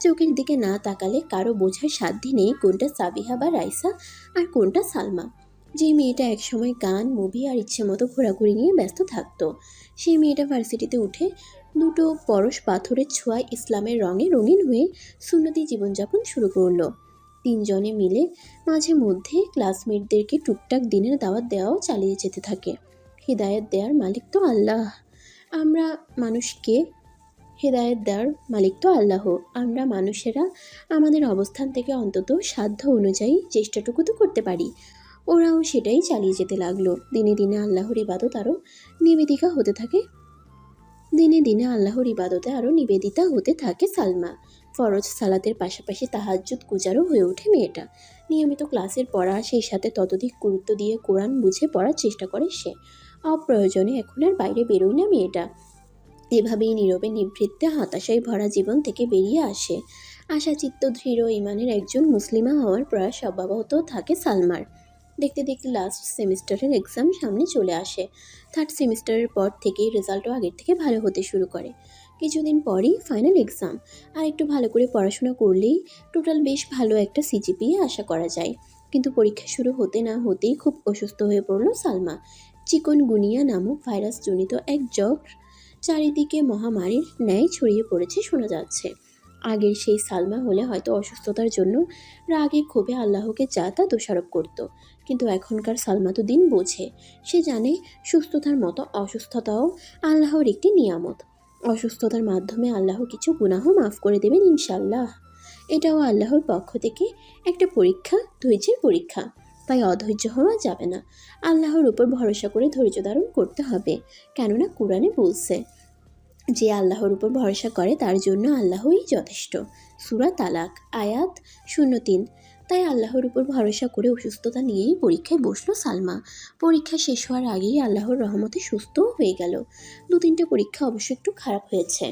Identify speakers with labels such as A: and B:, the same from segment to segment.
A: চোখের দিকে না তাকালে কারও বোঝার সাধ্যি নেই কোনটা সাবিহা বা রাইসা আর কোনটা সালমা। যে মেয়েটা একসময় গান মুভি আর ইচ্ছে মতো ঘোরাঘুরি নিয়ে ব্যস্ত থাকতো, সেই মেয়েটা ভার্সিটিতে উঠে দুটো পরশ পাথরের ছোঁয়ায় ইসলামের রঙে রঙিন হয়ে সুন্নতি জীবনযাপন শুরু করল। তিনজনে মিলে মাঝে মধ্যে ক্লাসমেটদেরকে টুকটাক দিনের দাওয়াত দেওয়াও চালিয়ে যেতে থাকে। হৃদায়ত দেওয়ার মালিক তো আল্লাহ। আমরা মানুষকে হেদায়েত দেওয়ার মালিক তো আল্লাহ। আমরা মানুষেরা আমাদের অবস্থান থেকে অন্তত সাধ্য অনুযায়ী চেষ্টাটুকু তো করতে পারি। ওরাও সেটাই চালিয়ে যেতে লাগল। দিনে দিনে আল্লাহর ইবাদত আরও নিবেদিকা হতে থাকে। দিনে দিনে আল্লাহর ইবাদতে আরও নিবেদিতা হতে থাকে সালমা। ফরজ সালাতের পাশাপাশি তাহাজ্জুদ গুজারও হয়ে ওঠে মেয়েটা। নিয়মিত ক্লাসের পড়া, সেই সাথে ততোধিক গুরুত্ব দিয়ে কোরআন বুঝে পড়ার চেষ্টা করে সে। অপ্রয়োজনে এখন আর বাইরে বেরোয় না মেয়েটা। এভাবেই নীরবে নিভৃত্তে হতাশায় ভরা জীবন থেকে বেরিয়ে আসে। আশাচিত্ত দৃঢ় ইমানের একজন মুসলিমা হওয়ার প্রয়াস অব্যাহত থাকে সালমার। দেখতে দেখতে লাস্ট সেমিস্টারের এক্সাম সামনে চলে আসে। থার্ড সেমিস্টারের পর থেকেই রেজাল্টও আগের থেকে ভালো হতে শুরু করে। কিছুদিন পরই ফাইনাল এক্সাম আর একটু ভালো করে পড়াশোনা করলেই টোটাল বেশ ভালো একটা সিজিপিএ আশা করা যায়। কিন্তু পরীক্ষা শুরু হতে না হতেই খুব অসুস্থ হয়ে পড়ল সালমা। চিকন গুনিয়া নামক ভাইরাসজনিত এক জ্বর চারিদিকে মহামারীর ন্যায় ছড়িয়ে পড়েছে শোনা যাচ্ছে। আগের সেই সালমা হলে হয়তো অসুস্থতার জন্য রাগে ক্ষোভে আল্লাহকে যা তা দোষারোপ করত। কিন্তু এখনকার সালমা তো দিন বোঝে। সে জানে সুস্থতার মতো অসুস্থতাও আল্লাহর একটি নিয়ামত। অসুস্থতার মাধ্যমে আল্লাহ কিছু গুনাহ মাফ করে দেবেন ইনশাল্লাহ এটাও আল্লাহর পক্ষ থেকে একটা পরীক্ষা, ধৈর্যের পরীক্ষা। তাই অধৈর্য হওয়া যাবে না। আল্লাহর উপর ভরসা করে ধৈর্য ধারণ করতে হবে, কেননা কোরআনে বলছে, যে আল্লাহর উপর ভরসা করে তার জন্য আল্লাহই যথেষ্ট। সুরা তালাক, আয়াত শূন্য তিন। তাই আল্লাহর উপর ভরসা করে অসুস্থতা নিয়েই পরীক্ষায় বসল সালমা। পরীক্ষা শেষ হওয়ার আগেই আল্লাহর রহমতে সুস্থও হয়ে গেল। দু তিনটে পরীক্ষা অবশ্য একটু খারাপ হয়েছে।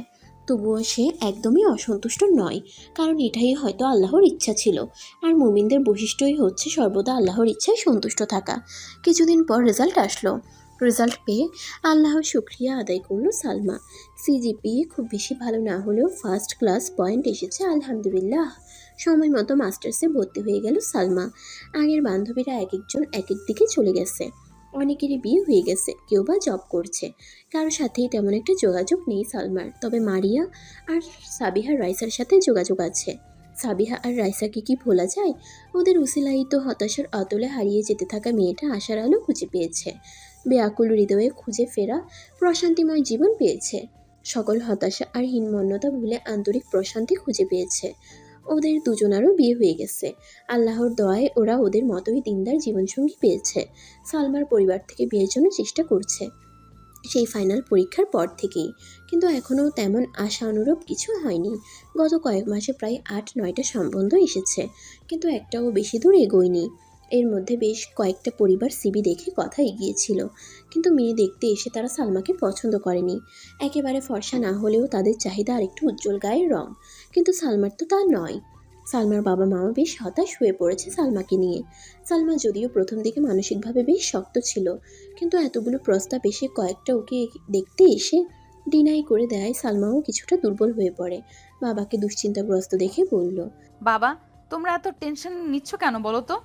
A: তবুও সে একদমই অসন্তুষ্ট নয়, কারণ এটাই হয়তো আল্লাহর ইচ্ছা ছিল। আর মুমিনদের বৈশিষ্ট্যই হচ্ছে সর্বদা আল্লাহর ইচ্ছায় সন্তুষ্ট থাকা। কিছুদিন পর রেজাল্ট আসলো। রেজাল্ট পেয়ে আল্লাহর শুক্রিয়া আদায় করল সালমা। সিজিপিএ খুব বেশি ভালো না হলেও ফার্স্ট ক্লাস পয়েন্ট এসেছে, আলহামদুলিল্লাহ। সময় মতো মাস্টার্সে ভর্তি হয়ে গেল সালমা। আগের বান্ধবীরা এক একজন এক এক দিকে চলে গেছে। অনেকেরই বিয়ে হয়ে গেছে, কেউ বা জব করছে। কারোর সাথেই তেমন একটা যোগাযোগ নেই সালমার, তবে মারিয়া আর সাবিহা রাইসার সাথে যোগাযোগ আছে। সাবিহা আর রাইসাকে কি ভোলা যায়? ওদের উসিলাই তো হতাশার অতলে হারিয়ে যেতে থাকা মেয়েটা আশার আলো খুঁজে পেয়েছে। বেয়াকুল হৃদয়ে খুঁজে ফেরা প্রশান্তিময় জীবন পেয়েছে। সকল হতাশা আর হীনমন্যতা ভুলে আন্তরিক প্রশান্তি খুঁজে পেয়েছে। ওদের দুজনারও বিয়ে হয়ে গেছে। আল্লাহর দয়ায় ওরা ওদের মতোই দিনদার জীবনসঙ্গী পেয়েছে। সালমার পরিবার থেকে বিয়ের জন্য চেষ্টা করছে। সেই ফাইনাল পরীক্ষার পর থেকেই। কিন্তু এখনও তেমন আশা অনুরূপ কিছু হয়নি। গত কয়েক মাসে প্রায় আট নয়টা সম্বন্ধ এসেছে। কিন্তু একটাও বেশি দূর এগোয়নি। এর মধ্যে বেশ কয়েকটা পরিবার সিবি দেখে কথা এগিয়েছিল। কিন্তু মেয়ে দেখতে এসে তারা সালমাকে পছন্দ করেনি। একেবারে ফর্সা না হলেও তাদের চাহিদা আরেকটু উজ্জ্বল গায়ের রং। কিন্তু সালমার তো তা নয়। সালমার বাবা মাও বেশ হতাশ হয়ে পড়েছে সালমাকে নিয়ে। সালমা যদিও প্রথম দিকে মানসিকভাবে বেশ শক্ত ছিল, কিন্তু এতগুলো প্রস্তাব এসে কয়েকটা ওকে দেখতে এসে ডিনাই করে দেয় সালমাও কিছুটা দুর্বল হয়ে পড়ে। বাবাকে দুশ্চিন্তাগ্রস্ত দেখে বলল,
B: বাবা, তোমরা এত টেনশন নিচ্ছ কেন বলো তো?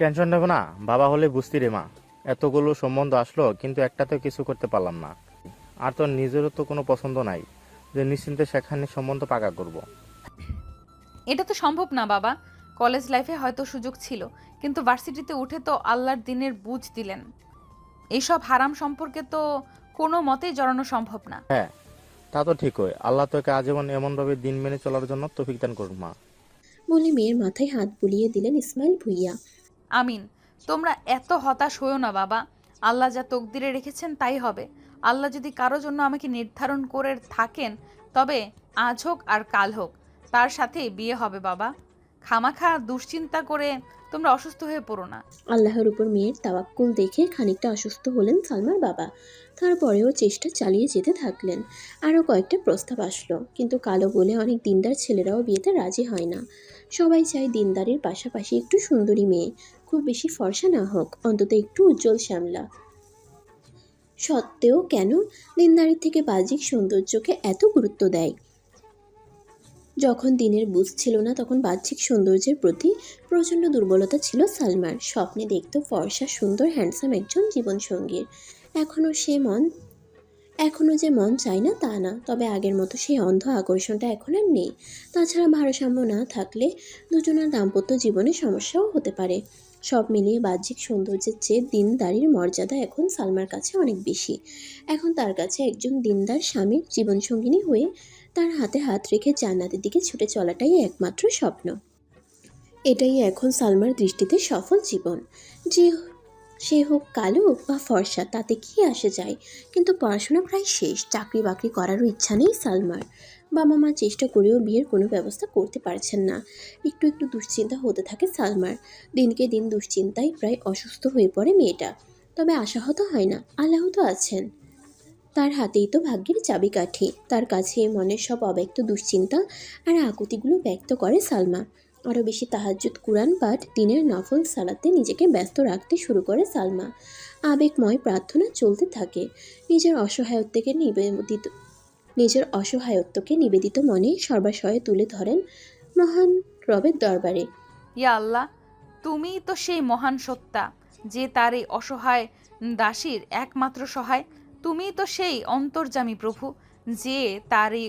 C: টেনশন নেব না বাবা হলে বুঝতি রে মা। এতগুলো সম্বন্ধ আসলো কিন্তু একটাতেও কিছু করতে পারলাম না। আর তোর নিজেরও তো কোনো পছন্দ নাই যে নিশ্চিন্তে সেখানে সম্বন্ধ পাকা করব।
B: এটা তো সম্ভব না বাবা। কলেজ লাইফে হয়তো সুযোগ ছিল কিন্তু ভার্সিটিতে উঠে তো আল্লাহর দিনের বুঝ দিলেন। এইসব হারাম সম্পর্কে তো কোনো মতেই জড়ানো সম্ভব না।
C: হ্যাঁ তা তো ঠিকই। আল্লাহ তোকে আজীবন এমনভাবে দিন মেনে চলার জন্য তৌফিক দান করুন মা।
A: বলে মেয়ের মাথায় হাত বুলিয়ে দিলেন ইসমাইল ভুইয়া।
B: আমিন। তোমরা এত হতাশ হয়েও না, বাবা। আল্লাহ যা তকদিরে রেখেছেন তাই হবে। আল্লাহ যদি কারও জন্য আমাকে নির্ধারণ করে থাকেন, তবে আজ হোক আর কাল হোক, তার সাথে বিয়ে হবে, বাবা। খামাখা দুশ্চিন্তা করে তোমরা অসুস্থ হয়ে পড়ো না।
A: আল্লাহর উপর মেয়ের তাওয়াক্কুল দেখে খানিকটা অসুস্থ হলেন সালমার বাবা। তারপরেও চেষ্টা চালিয়ে যেতে থাকলেন। আরও কয়েকটা প্রস্তাব আসলো, কিন্তু কালো বলে অনেক দিনদার ছেলেরাও বিয়েতে রাজি হয় না। সবাই চায় দিনদারির পাশাপাশি একটু সুন্দরী মেয়ে। খুব বেশি ফর্সা না হোক, অন্তত একটু উজ্জ্বল শ্যামলা। সত্ত্বেও কেন দিনদারির থেকে বাহ্যিক সৌন্দর্যকে এত গুরুত্ব দেয়? যখন দিনের বুঝ ছিল না, তখন বাহ্যিক সৌন্দর্যের প্রতি প্রচণ্ড দুর্বলতা ছিল সালমার। স্বপ্নে দেখত ফর্সা, সুন্দর হ্যান্ডসাম একজন জীবনসঙ্গীর। এখনও সে মন এখনও যে মন চায় না তা না, তবে আগের মতো সেই অন্ধ আকর্ষণটা এখন আর নেই। তাছাড়া ভারসাম্য না থাকলে দুজনের দাম্পত্য জীবনে সমস্যাও হতে পারে। সব মিলিয়ে বাহ্যিক সৌন্দর্যের চেয়ে দিনদারির মর্যাদা এখন সালমার কাছে অনেক বেশি। এখন তার কাছে একজন দিনদার স্বামীর জীবনসঙ্গিনী হয়ে তার হাতে হাত রেখে জান্নাতের দিকে ছুটে চলাটাই একমাত্র স্বপ্ন। এটাই এখন সালমার দৃষ্টিতে সফল জীবন। যে সে হোক কালো বা ফর্সা, তাতে কি আসে যায়? কিন্তু পড়াশোনা প্রায় শেষ চাকরি বাকরি করারও ইচ্ছা নেই সালমার। বাবা মা চেষ্টা করেও বিয়ের কোনো ব্যবস্থা করতে পারছেন না। একটু একটু দুশ্চিন্তা হতে থাকে সালমার। দিনকে দিন দুশ্চিন্তায় প্রায় অসুস্থ হয়ে পড়ে মেয়েটা। তবে আশাহত হয় না আল্লাহ তো আছেন। তার হাতেই তো ভাগ্যের চাবিকাঠি। তার কাছে মনের সব অব্যক্ত দুশ্চিন্তা আর আকুতিগুলো ব্যক্ত করে সালমা। আরও বেশি তাহাজ্জুদ কুরআন পাঠ, দিনের নফল সালাতে নিজেকে ব্যস্ত রাখতে শুরু করে সালমা। আবেগময় প্রার্থনা চলতে থাকে। নিজের অসহায়ত্বকে নিবেদিত নিজের অসহায়ত্বকে নিবেদিত মনে সর্বাশয়ে তুলে ধরেন মহান রবের দরবারে।
B: ইয়া আল্লাহ, তুমিই তো সেই মহান সত্তা যে তার এই অসহায় দাসীর একমাত্র সহায়। তুমিই তো সেই অন্তর্জামী প্রভু যে তার এই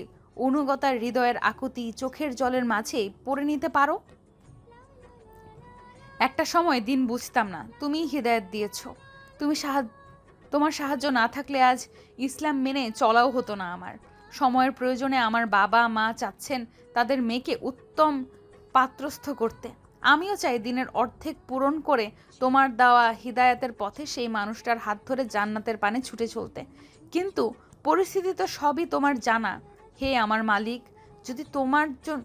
B: অনুগতার হৃদয়ের আকুতি চোখের জলের মাঝে পড়ে নিতে পারো। একটা সময় দিন বুঝতাম না, তুমিই হৃদায়ত দিয়েছ। তুমি সাহায্য তোমার সাহায্য না থাকলে আজ ইসলাম মেনে চলাও হতো না আমার। সময়ের প্রয়োজনে আমার বাবা, মা চাচ্ছেন তাদের মেয়েকে উত্তম পাত্রস্থ করতে। আমিও চাই দিনের অর্ধেক পূরণ করে তোমার দেওয়া হিদায়াতের পথে সেই মানুষটার হাত ধরে জান্নাতের পানে ছুটে চলতে। কিন্তু পরিস্থিতি তো সবই তোমার জানা। হে আমার মালিক, যদি তোমার জন্য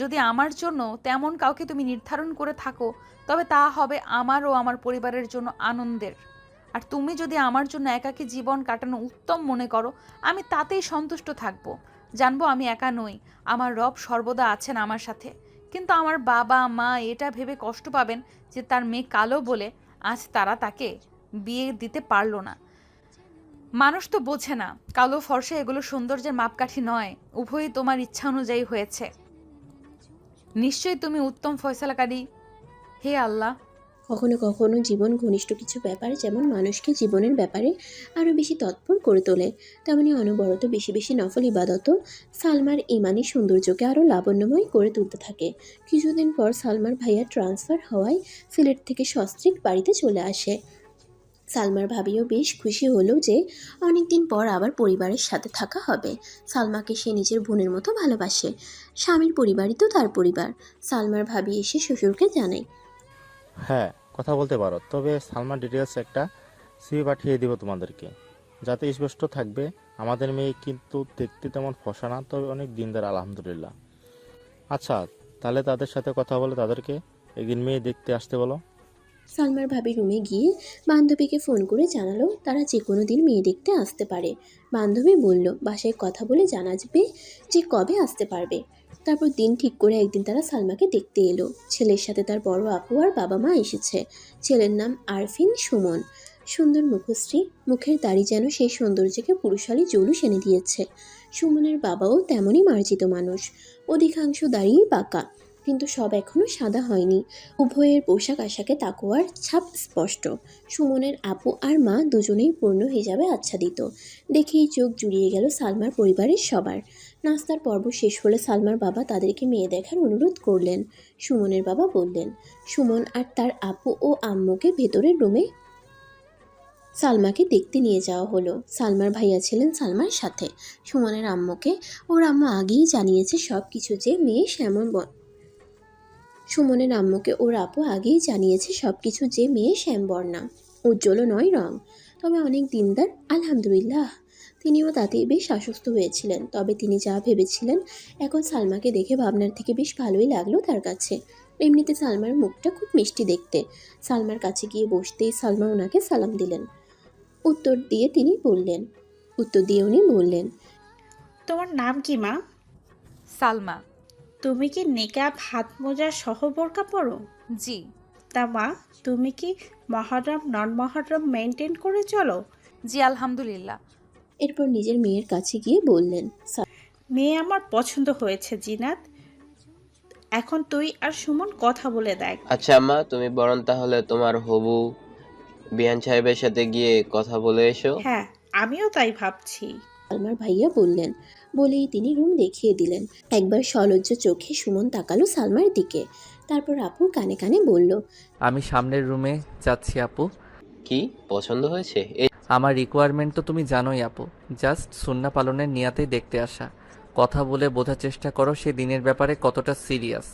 B: যদি আমার জন্য তেমন কাউকে তুমি নির্ধারণ করে থাকো, তবে তা হবে আমার ও আমার পরিবারের জন্য আনন্দের। আর তুমি যদি আমার জন্য একাকী জীবন কাটানো উত্তম মনে করো, আমি তাতেই সন্তুষ্ট থাকব। জানব আমি একা নই, আমার রব সর্বদা আছেন আমার সাথে। কিন্তু আমার বাবা, মা এটা ভেবে কষ্ট পাবেন যে তার মেয়ে কালো বলে আজ তারা তাকে বিয়ে দিতে পারল না। মানুষ তো বোঝে না, কালো ফর্সা এগুলো সৌন্দর্যের মাপকাঠি নয়, উভয়ই তোমার ইচ্ছা অনুযায়ী হয়েছে। নিশ্চয়ই তুমি উত্তম ফয়সালাকারী। হে আল্লাহ
A: কখনো কখনো জীবন ঘনিষ্ঠ কিছু ব্যাপার যেমন মানুষকে জীবনের ব্যাপারে আরও বেশি তৎপর করে তোলে, তেমনি অনবরত বেশি বেশি নফল ইবাদতও সালমার ইমানি সৌন্দর্যকে আরও লাবণ্যময় করে তুলতে থাকে। কিছুদিন পর সালমার ভাইয়া ট্রান্সফার হওয়ায় সিলেট থেকে সস্ত্রিক বাড়িতে চলে আসে। সালমার ভাবিও বেশ খুশি হলো যে অনেকদিন পর আবার পরিবারের সাথে থাকা হবে। সালমাকে সে নিজের বোনের মতো ভালোবাসে। স্বামীর পরিবারই তো তার পরিবার। সালমার ভাবি এসে শ্বশুরকে জানায়
C: হ্যাঁ কথা বলতে পারো। তবে সালমান ডিটেলস একটা সিভি পাঠিয়ে দিব তোমাদেরকে। যাতে স্পষ্ট থাকবে। আমাদের মেয়ে কিন্তু দেখতে তেমন ফসা না, তবে অনেক দিনদার, আলহামদুলিল্লাহ। আচ্ছা তাহলে তাদের সাথে কথা বলে তাদেরকে একদিন মেয়ে দেখতে আসতে বলো।
A: সালমার ভাবি রুমে গিয়ে বান্ধবীকে ফোন করে জানালো, তারা যে কোনো দিন মেয়ে দেখতে আসতে পারে। বান্ধবী বলল, বাসায় কথা বলে জানাবে যে কবে আসতে পারবে। তারপর দিন ঠিক করে একদিন তারা সালমাকে দেখতে এলো। ছেলের সাথে তার বড় আপু আর বাবা মা এসেছে। ছেলের নাম আরফিন সুমন। সুন্দর মুখশ্রী। মুখের দাড়ি যেন সেই সৌন্দর্যকে পুরুষালী জৌলুস এনে দিয়েছে। সুমনের বাবাও তেমনই মার্জিত মানুষ। অধিকাংশ দাঁড়িয়েই পাকা। কিন্তু সব এখনও সাদা হয়নি। উভয়ের পোশাক আশাকে তাকোয়ার ছাপ স্পষ্ট। সুমনের আপু আর মা দুজনেই পূর্ণ হিসাবে আচ্ছাদিত। দেখেই চোখ জুড়িয়ে গেল সালমার পরিবারের সবার। নাস্তার পর্ব শেষ হলে সালমার বাবা তাদেরকে মেয়ে দেখার অনুরোধ করলেন। সুমনের বাবা বললেন, সুমন আর তার আপু ও আম্মুকে ভেতরের রুমে সালমাকে দেখতে নিয়ে যাওয়া হলো। সালমার ভাইয়া ছিলেন সালমার সাথে। সুমনের আম্মুকে ওর আম্মু আগেই জানিয়েছে সব কিছু যে মেয়ে শ্যামন ব- সুমনের আম্মুকে ওর আপু আগেই জানিয়েছে সব কিছু যে মেয়ে শ্যামবর্ণা। উজ্জ্বল নয় রং, তবে অনেক দিনদার, আলহামদুলিল্লাহ। তিনিও তাতেই বেশ আশ্বস্ত হয়েছিলেন। তবে তিনি যা ভেবেছিলেন এখন সালমাকে দেখে ভাবনার থেকে বেশ ভালোই লাগল তার কাছে। এমনিতে সালমার মুখটা খুব মিষ্টি দেখতে। সালমার কাছে গিয়ে বসতেই সালমা ওনাকে সালাম দিলেন। উত্তর দিয়ে তিনি বললেন উত্তর দিয়ে উনি বললেন
D: তোমার নাম কি মা?
B: সালমা।
D: তুমি কি নেকাব হাত মোজা সহ বোরকা পরো?
B: জি।
D: তা মা তুমি কি মহরম নন মহরম মেনটেন করে চলো?
B: জি আলহামদুলিল্লাহ।
A: এরপর নিজের মেয়ের কাছে গিয়ে বললেন
D: মেয়ে আমার পছন্দ হয়েছে জিনাত। এখন তুই আর সুমন কথা বলে দেখ।
E: আচ্ছা আম্মা তুমি বরং তাহলে তোমার হবু বিয়ান সাহেবের সাথে গিয়ে কথা বলে এসো।
D: হ্যাঁ আমিও তাই ভাবছি।
A: সালমার ভাইয়া বললেন বলেই তিনি রুম দেখিয়ে দিলেন। একবার সলজ্জ চোখে সুমন তাকালো সালমার দিকে। তারপর আপু কানে কানে বলল
F: আমি সামনের রুমে যাচ্ছি আপু।
E: কি? পছন্দ হয়েছে? এই
F: আমার রিকোয়ারমেন্ট তো তুমি জানোই আপু। জাস্ট সুন্না পালনের নিয়াতেই দেখতে আসা। কথা বলে বোঝার চেষ্টা করো সে দিনের ব্যাপারে কতটা সিরিয়াস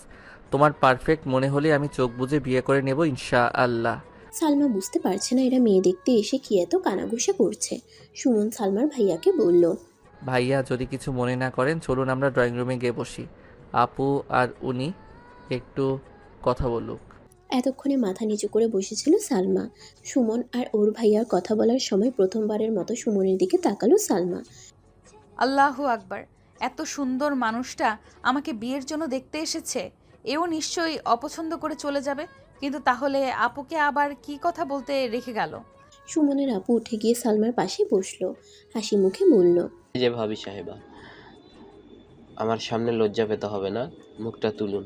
F: তোমার পারফেক্ট মনে হলে আমি চোখ বুজে বিয়ে করে নেব ইনশা আল্লাহ
A: সালমা বুঝতে পারছে না এরা মেয়ে দেখতে এসে কি এত কানাঘুষা করছে। সুমন সালমার ভাইয়াকে বলল
F: ভাইয়া যদি কিছু মনে না করেন চলুন আমরা ড্রয়িং রুমে গিয়ে বসি। আপু আর উনি একটু কথা বলুক।
A: এতক্ষণে মাথা নিচু করে বসেছিল সালমা। সুমন আর ওর ভাইয়ার কথা বলার সময় প্রথমবারের মতো সুমনের দিকে তাকালো সালমা।
B: আল্লাহু আকবার এত সুন্দর মানুষটা আমাকে বিয়ের জন্য দেখতে এসেছে। এও নিশ্চয়ই অপছন্দ করে চলে যাবে কিন্তু তাহলে আপুকে আবার কি কথা বলতে রেখে গেল?
A: সুমনের আপু উঠে গিয়ে সালমার পাশে বসল। হাসি মুখে বলল
E: যে ভাবি সাহেবা আমার সামনে লজ্জা পেতে হবে না মুখটা তুলুন।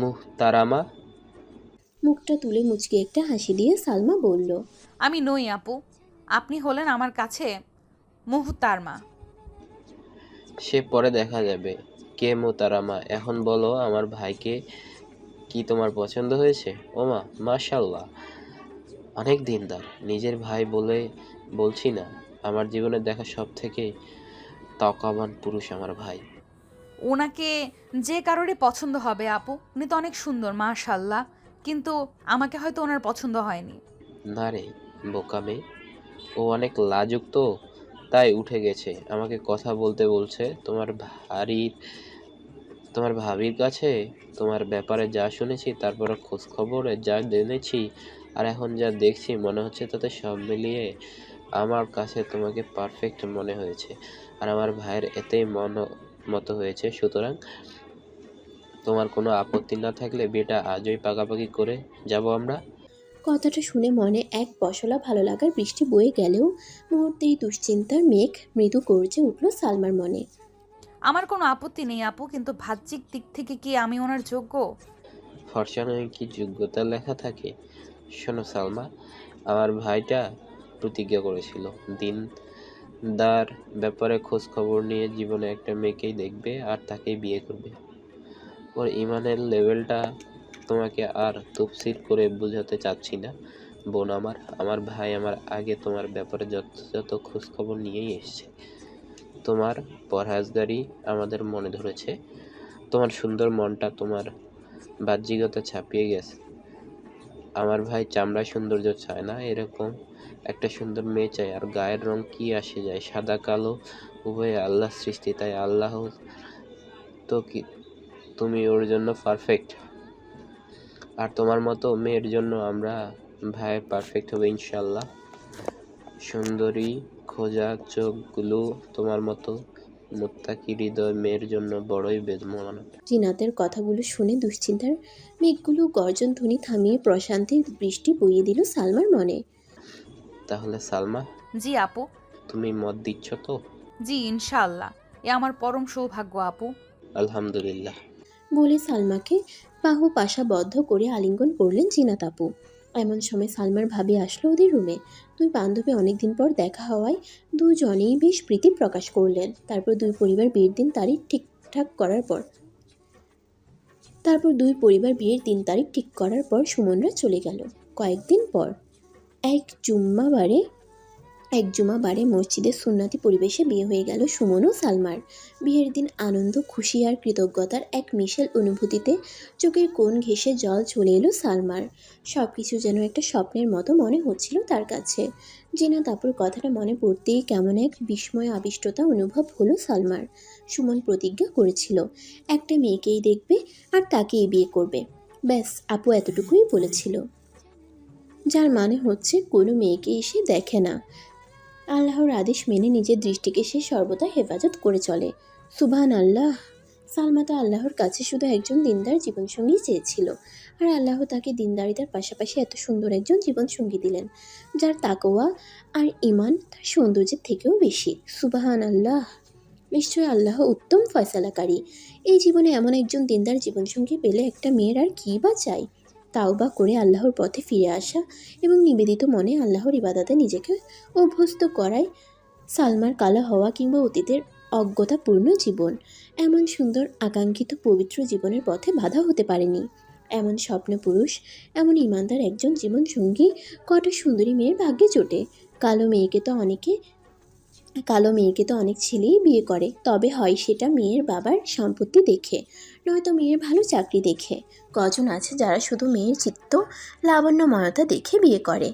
E: মুখ তারামা
A: মুখটা তুলে মুচকে একটা হাসি দিয়ে সালমা বলল
B: আমি নই আপু আপনি হলেন আমার কাছে মুহতারমা
E: সে পরে দেখা যাবে। কে মোতারামা এখন বলো আমার ভাইকে কি তোমার পছন্দ হয়েছে? ওমা মাশাল্লাহ অনেক দিনদার। নিজের ভাই বলে বলছি না আমার জীবনে দেখা সব থেকে তকাবান পুরুষ আমার ভাই।
B: ওনাকে যে কারোরই পছন্দ হবে আপু। উনি তো অনেক সুন্দর মাশাল্লাহ কিন্তু আমাকে হয়তো ওনার পছন্দ হয়নি।
E: না রে বোকামে ও অনেক লাজুক তো, তাই উঠে গেছে। আমাকে কথা বলতে বলছে, তোমার ভারির, তোমার ভাবির কাছে তোমার ব্যাপারে যা শুনেছি, তারপর খোঁজ খবরে যা জেনেছি আর এখন যা দেখছি, মনে হচ্ছে তাতে সব মিলিয়ে আমার কাছে তোমাকে পারফেক্ট মনে হয়েছে। আর আমার ভাইয়ের এতেই মন মতো হয়েছে। সুতরাং তোমার কোনো আপত্তি না থাকলে বিয়েটা আজই পাকাপাকি করে যাব আমরা?
A: কথাটা শুনে মনে এক পশলা ভালো লাগার বৃষ্টি বয়ে গেলেও মুহূর্তেই দুশ্চিন্তার মেঘ মৃদু গর্জে উঠল সালমার মনে।
B: আমার কোনো আপত্তি নেই আপু কিন্তু বাহ্যিক দিক থেকে কি আমি ওনার যোগ্য?
E: ফর্সা নয় কি যোগ্যতা লেখা থাকে? শোনো সালমা আমার ভাইটা প্রতিজ্ঞা করেছিল। দিন দার ব্যাপারে খোঁজ খবর নিয়ে জীবনে একটা মেয়েকেই দেখবে আর তাকেই বিয়ে করবে। ওর ইমানের লেভেলটা তোমাকে আর তফসিল করে বোঝাতে চাচ্ছি না। বোন আমার আমার ভাই আমার আগে তোমার ব্যাপারে যথাযথ খোঁজ খবর নিয়েই এসছে। তোমার পরহাজগারি আমাদের মনে ধরেছে। তোমার সুন্দর মনটা তোমার বাহ্যিকতা ছাপিয়ে গেছে। আমার ভাই চামড়া সৌন্দর্য চায় না, এরকম একটা সুন্দর মেয়ে চাই। আর গায়ের রং কি আসে যায়? সাদা, কালো, উভয়ে আল্লাহ সৃষ্টি, তাই আল্লাহ তো কি তুমি ওর জন্য পারফেক্ট আর তোমার মতো মেয়ের জন্য আমরা ভাই পারফেক্ট হবে ইনশাল্লাহ সুন্দরী খোঁজা চোখগুলো তোমার মতো মুত্তাকি হৃদয় মেয়ের জন্য বড়ই বেদমান
A: জিনাতের কথাগুলো শুনে দুশ্চিন্তার মেঘগুলো গর্জন ধ্বনি থামিয়ে প্রশান্তির বৃষ্টি বইয়ে দিল সালমার মনে।
E: তাহলে সালমা
B: জি আপু।
E: তুমি মত দিচ্ছ তো?
B: জি ইনশাআল্লাহ। এ আমার পরম সৌভাগ্য আপু।
E: আলহামদুলিল্লাহ।
A: বলে সালমাকে বাহু পাশা বদ্ধ করে আলিঙ্গন করলেন জিনাত আপু এমন সময় সালমার ভাবি আসলো ওদের রুমে। দুই বান্ধবী অনেকদিন পর দেখা হওয়ায় দুজনেই বেশ প্রীতি প্রকাশ করলেন। তারপর দুই পরিবার বিয়ের দিন তারিখ ঠিকঠাক করার পর তারপর দুই পরিবার বিয়ের দিন তারিখ ঠিক করার পর সুমনরা চলে গেল। কয়েকদিন পর এক জুম্মাবারে এক জুমাবারে মসজিদের সুন্নাতি পরিবেশে বিয়ে হয়ে গেল সুমন ও সালমার। বিয়ের দিন আনন্দ, খুশি আর কৃতজ্ঞতার এক মিশেল অনুভূতিতে চোখের কোণ ঘেঁষে জল চলে এলো সালমার। সব কিছু যেন একটা স্বপ্নের মতো মনে হচ্ছিল তার কাছে। জিনা তারপর কথাটা মনে পড়তেই কেমন এক বিস্ময় আবিষ্টতা অনুভব হলো সালমার। সুমন প্রতিজ্ঞা করেছিল, একটা মেয়েকেই দেখবে আর তাকেই বিয়ে করবে। ব্যাস, আপু এতটুকুই বলেছিল। যার মানে হচ্ছে কোনো মেয়েকে এসে দেখে না। আল্লাহর আদেশ মেনে নিজের দৃষ্টিকে সে সর্বদা হেফাজত করে চলে। সুবহান আল্লাহ সালমা তো আল্লাহর কাছে শুধু একজন দিনদার জীবনসঙ্গী চেয়েছিল, আর আল্লাহ তাকে দিনদারিতার পাশাপাশি এত সুন্দর একজন জীবনসঙ্গী দিলেন, যার তাকোয়া আর ইমান তার সৌন্দর্যের থেকেও বেশি। সুবাহান আল্লাহ নিশ্চয়ই আল্লাহ উত্তম ফয়সালাকারী। এই জীবনে এমন একজন দিনদার জীবনসঙ্গী পেলে একটা মেয়ের আর কী বা চাই? তাও বা করে আল্লাহর পথে ফিরে আসা এবং নিবেদিত মনে আল্লাহর ইবাদাতে নিজেকে অভ্যস্ত করায় সালমার কালো হওয়া কিংবা অতীতের অজ্ঞতাপূর্ণ জীবন। এমন সুন্দর, আকাঙ্ক্ষিত, পবিত্র জীবনের পথে বাধা হতে পারেনি। এমন স্বপ্ন পুরুষ, এমন ইমানদার একজন জীবনসঙ্গী কটা সুন্দরী মেয়ের ভাগ্যে জোটে। কালো মেয়েকে তো অনেকে কালো মেয়েকে তো অনেক ছেলেই বিয়ে করে, তবে হয় সেটা মেয়ের বাবার সম্পত্তি দেখে, নয়তো মেয়ের ভালো চাকরি দেখে। কজন আছে যারা শুধু মেয়ের চিত্ত, লাবণ্যময়তা দেখে বিয়ে করে?